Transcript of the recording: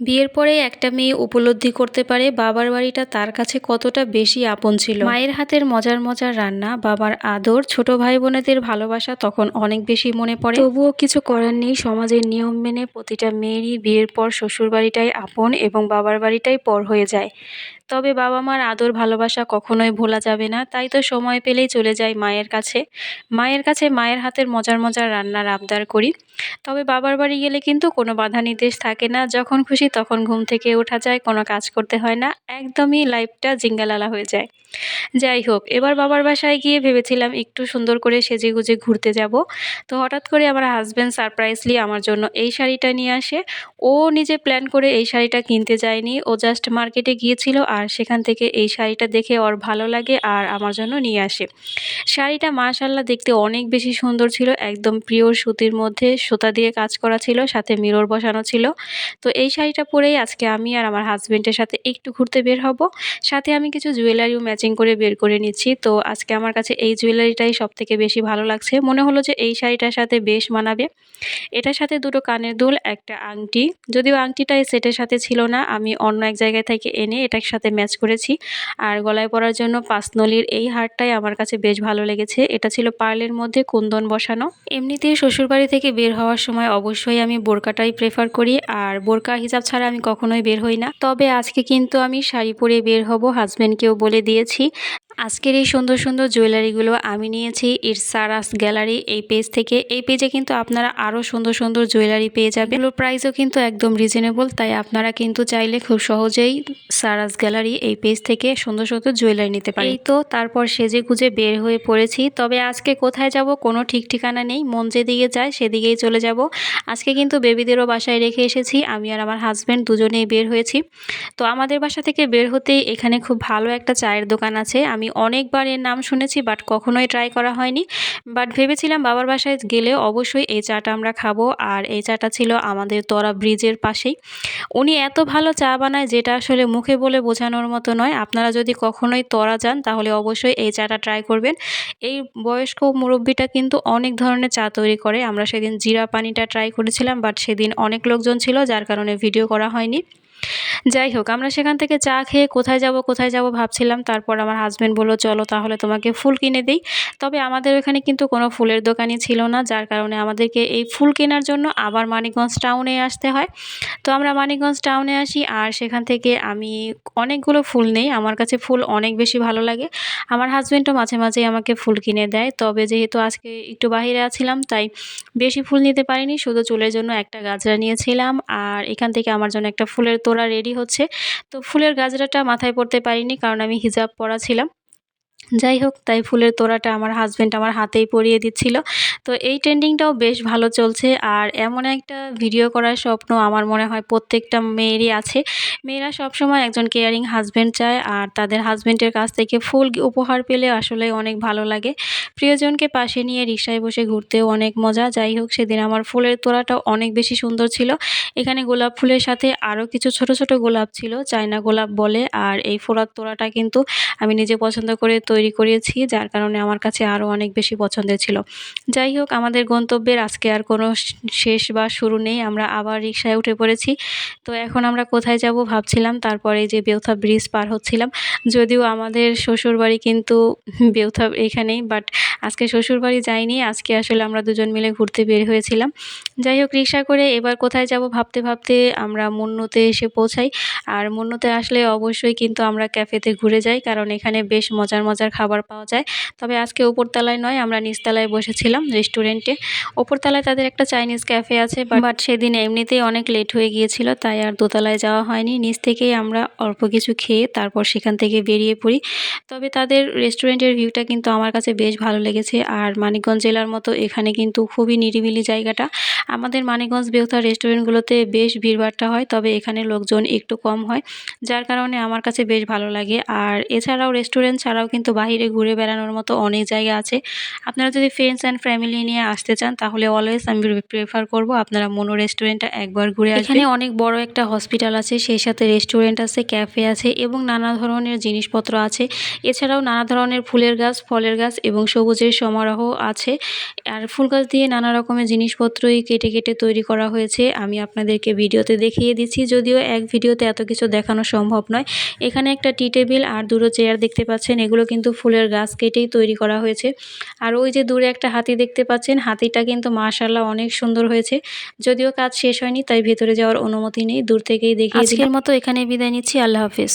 বিয়ের পরে একটা মেয়ে উপলব্ধি করতে পারে বাবার বাড়িটা তার কাছে কতটা বেশি আপন ছিল। মায়ের হাতের মজার মজার রান্না, বাবার আদর, ছোট ভাই বোনেদের ভালোবাসা তখন অনেক বেশি মনে পড়ে। তবুও কিছু করার নেই, সমাজের নিয়ম মেনে প্রতিটা মেয়েরই বিয়ের পর শ্বশুর বাড়িটাই আপন এবং বাবার বাড়িটাই পর হয়ে যায়। তবে বাবা মার আদর ভালোবাসা কখনোই ভোলা যাবে না, তাই তো সময় পেলেই চলে যাই মায়ের কাছে। মায়ের কাছে মায়ের হাতের মজার মজার রান্নার আবদার করি। তবে বাবার বাড়ি গেলে কিন্তু কোনো বাধা নির্দেশ থাকে না, যখন খুশি তখন ঘুম থেকে ওঠা যায়, কোনো কাজ করতে হয় না, একদমই লাইফটা জিঙ্গালালা হয়ে যায়। যাই হোক, এবার বাবার বাসায় গিয়ে ভেবেছিলাম একটু সুন্দর করে সেজে গুজে ঘুরতে যাব। তো হঠাৎ করে আমার হাজব্যান্ড সারপ্রাইজলি আমার জন্য এই শাড়িটা নিয়ে আসে। ও নিজে প্ল্যান করে এই শাড়িটা কিনতে যায়নি, ও জাস্ট মার্কেটে গিয়েছিল আর সেখান থেকে এই শাড়িটা দেখে ওর ভালো লাগে আর আমার জন্য নিয়ে আসে। শাড়িটা মাশাল্লাহ দেখতে অনেক বেশি সুন্দর ছিল, একদম পিওর সুতির মধ্যে সুতা দিয়ে কাজ করা ছিল, সাথে মিরর বসানো ছিল। তো এই শাড়িটা পরেই আজকে আমি আর আমার হাজব্যান্ডের সাথে একটু ঘুরতে বের হব। সাথে আমি কিছু জুয়েলারিও ম্যাচিং করে বের করে নিচ্ছি। তো আজকে আমার কাছে এই জুয়েলারিটাই সব থেকে বেশি ভালো লাগছে। মনে হলো যে এই শাড়িটার সাথে বেশ মানাবে। এটার সাথে দুটো কানের দুল, একটা আংটি। যদিও আংটিটা এই সেটের সাথে ছিল না, আমি অন্য এক জায়গায় থেকে এনে এটার সাথে ম্যাচ করেছি। আর গলায় পরার জন্য পাঁচনলির এই হারটাই আমার কাছে বেশ ভালো লেগেছে। এটা ছিল পার্লের মধ্যে কুন্দন বসানো। এমনিতে শ্বশুরবাড়ি থেকে বের হওয়ার সময় অবশ্যই আমি বোরকাটাই প্রেফার করি। আর বোরকা হিসাব ছাড়া আমি কখনোই বের হই না। তবে আজকে কিন্তু আমি শাড়ি পরে বের হব হাজব্যান্ডকেও বলে দিয়েছি। আজকের এই সুন্দর সুন্দর জুয়েলারিগুলো আমি নিয়েছি ইরসারাস গ্যালারি এই পেজ থেকে। এই পেজে কিন্তু আপনারা আরও সুন্দর সুন্দর জুয়েলারি পেয়ে যাবেন। এগুলোর প্রাইসও কিন্তু একদম রিজনেবল তাই আপনারা কিন্তু চাইলে খুব সহজেই সারাস গ্যালারি এই পেজ থেকে সুন্দর সুন্দর জুয়েলারি নিতে এই তো তারপর সেজে গুজে বের হয়ে পড়েছি। তবে আজকে কোথায় যাব কোনো ঠিক ঠিকানা নেই, মন যেদিকে যায় সেদিকেই চলে যাব। আজকে কিন্তু বেবিদেরও বাসায় রেখে এসেছি, আমি আর আমার হাজব্যান্ড দুজনেই বের হয়েছি। তো আমাদের বাসা থেকে বের হতেই এখানে খুব ভালো একটা চায়ের দোকান আছে, আমি অনেকবার এর নাম শুনেছি বাট কখনোই ট্রাই করা হয়নি। বাট ভেবেছিলাম বাবার বাসায় গেলে অবশ্যই এই চাটা আমরা খাব, আর এই চাটা ছিল আমাদের তরা ব্রিজের পাশেই। উনি এত ভালো চা বানায় যেটা আসলে মুখে বলে বোঝানোর মতো নয়। আপনারা যদি কখনোই তরা যান, তাহলে অবশ্যই এই চাটা ট্রাই করবেন। এই বয়স্ক মুরব্বিটা কিন্তু অনেক ধরনের চা তৈরি করে। আমরা সেদিন জিরা পানিটা ট্রাই করেছিলাম বাট সেদিন অনেক লোকজন ছিল, যার কারণে ভিডিও করা হয়নি। যাই হোক আমরা সেখান থেকে চা খেয়ে কোথায় যাব কোথায় যাব ভাবছিলাম। তারপর আমার হাজব্যান্ড বলল, চলো তাহলে তোমাকে ফুল কিনে দিই। তবে আমাদের ওখানে কিন্তু কোনো ফুলের দোকানই ছিল না, যার কারণে আমাদেরকে এই ফুল কেনার জন্য আবার মানিকগঞ্জ টাউনে আসতে হয়। তো আমরা মানিকগঞ্জ টাউনে আসি আর সেখান থেকে আমি অনেকগুলো ফুল নেই। আমার কাছে ফুল অনেক বেশি ভালো লাগে। আমার হাজব্যান্ডও মাঝে মাঝেই আমাকে ফুল কিনে দেয়। তবে যেহেতু আজকে একটু বাহিরে আছিলাম, তাই বেশি ফুল নিতে পারিনি। শুধু চুলের জন্য একটা গাজরা নিয়েছিলাম আর এখান থেকে আমার জন্য একটা ফুলের তোড়া রেডি হচ্ছে। তো ফুলের গাজরাটা মাথায় পড়তে পারিনি কারণ আমি হিজাব পরা ছিলাম। যাই হোক, তাই ফুলের তোড়াটা আমার হাজব্যান্ড আমার হাতেই পরিয়ে দিচ্ছিল। তো এই ট্রেন্ডিংটাও বেশ ভালো চলছে। আর এমন একটা ভিডিও করার স্বপ্ন আমার মনে হয় প্রত্যেকটা মেয়েরই আছে। মেয়েরা সবসময় একজন কেয়ারিং হাজব্যান্ড চায় আর তাদের হাজব্যান্ডের কাছ থেকে ফুল উপহার পেলে আসলে অনেক ভালো লাগে। প্রিয়জনকে পাশে নিয়ে রিক্সায় বসে ঘুরতেও অনেক মজা। যাই হোক, সেদিন আমার ফুলের তোড়াটাও অনেক বেশি সুন্দর ছিল। এখানে গোলাপ ফুলের সাথে আরও কিছু ছোট ছোট গোলাপ ছিল, চায়না গোলাপ বলে। আর এই ফোড়ার তোড়াটা কিন্তু আমি নিজে পছন্দ করে তৈরি করিয়েছি যার কারণে আমার কাছে আরও অনেক বেশি পছন্দের ছিল। যাই হোক, আমাদের গন্তব্যের আজকে আর কোনো শেষ বা শুরু নেই। আমরা আবার রিক্সায় উঠে পড়েছি। তো এখন আমরা কোথায় যাব ভাবছিলাম, তারপরে যে বেউথা ব্রিজ পার হচ্ছিলাম। যদিও আমাদের শ্বশুরবাড়ি কিন্তু বেউথা এখানেই বাট আজকে শ্বশুরবাড়ি যাইনি। আজকে আসলে আমরা দুজন মিলে ঘুরতে বের হয়েছিলাম। যাই হোক, রিক্সা করে এবার কোথায় যাব ভাবতে ভাবতে আমরা মুন্নুতে এসে পৌঁছাই। আর মুন্নুতে আসলে অবশ্যই কিন্তু আমরা ক্যাফেতে ঘুরে যাই, কারণ এখানে বেশ মজার মজার খাবার পাওয়া যায়। তবে আজকে উপরতলায় নয়, আমরা নিচতলায় বসেছিলাম। রেস্টুরেন্টে। ওপরতলায় তাদের একটা চাইনিজ ক্যাফে আছে বাট সেদিন এমনিতেই অনেক লেট হয়ে গিয়েছিল, তাই আর দোতলায় যাওয়া হয়নি। নিচ থেকেই আমরা অল্প কিছু খেয়ে তারপর সেখান থেকে বেরিয়ে পড়ি। তবে তাদের রেস্টুরেন্টের ভিউটা কিন্তু আমার কাছে বেশ ভালো লেগেছে। আর মানিকগঞ্জ জেলার মতো এখানে কিন্তু খুবই নিরিবিলি জায়গাটা। আমাদের মানিকগঞ্জ বেউথা রেস্টুরেন্টগুলোতে বেশ ভিড়ভাট্টা হয়, তবে এখানে লোকজন একটু কম হয়, যার কারণে আমার কাছে বেশ ভালো লাগে। আর এছাড়াও রেস্টুরেন্ট ছাড়াও কিন্তু বাইরে ঘুরে বেড়ানোর মতো অনেক জায়গা আছে। আপনারা যদি ফ্রেন্ডস অ্যান্ড ফ্যামিলি নিয়ে আসতে চান, তাহলে অলওয়েজ আমি প্রেফার করব আপনারা মনো রেস্টুরেন্টটা একবার ঘুরে আসবেন। এখানে অনেক বড় একটা হসপিটাল আছে, সেই সাথে রেস্টুরেন্ট আছে ক্যাফে আছে এবং নানা ধরনের জিনিসপত্র আছে। এছাড়াও নানা ধরনের ফুলের গাছ, ফলের গাছ এবং সবুজের সমারোহ আছে। আর ফুল গাছ দিয়ে নানা রকমের জিনিসপত্রই কেটে কেটে তৈরি করা হয়েছে। আমি আপনাদেরকে ভিডিওতে দেখিয়ে দিচ্ছি, যদিও এক ভিডিওতে এত কিছু দেখানো সম্ভব নয়। এখানে একটা টি টেবিল আর দুটো চেয়ার দেখতে পাচ্ছেন, এগুলো কিন্তু ফুলের গাছ কেটেই তৈরি করা হয়েছে। আর ওই যে দূরে একটা হাতি দেখতে পাচ্ছেন হাতিটা কিন্তু মাশাল্লাহ অনেক সুন্দর হয়েছে। যদিও কাজ শেষ হয়নি তাই ভেতরে যাওয়ার অনুমতি নেই দূর থেকেই দেখি আজকের মতো এখানে বিদায় নিচ্ছি আল্লাহ হাফিজ।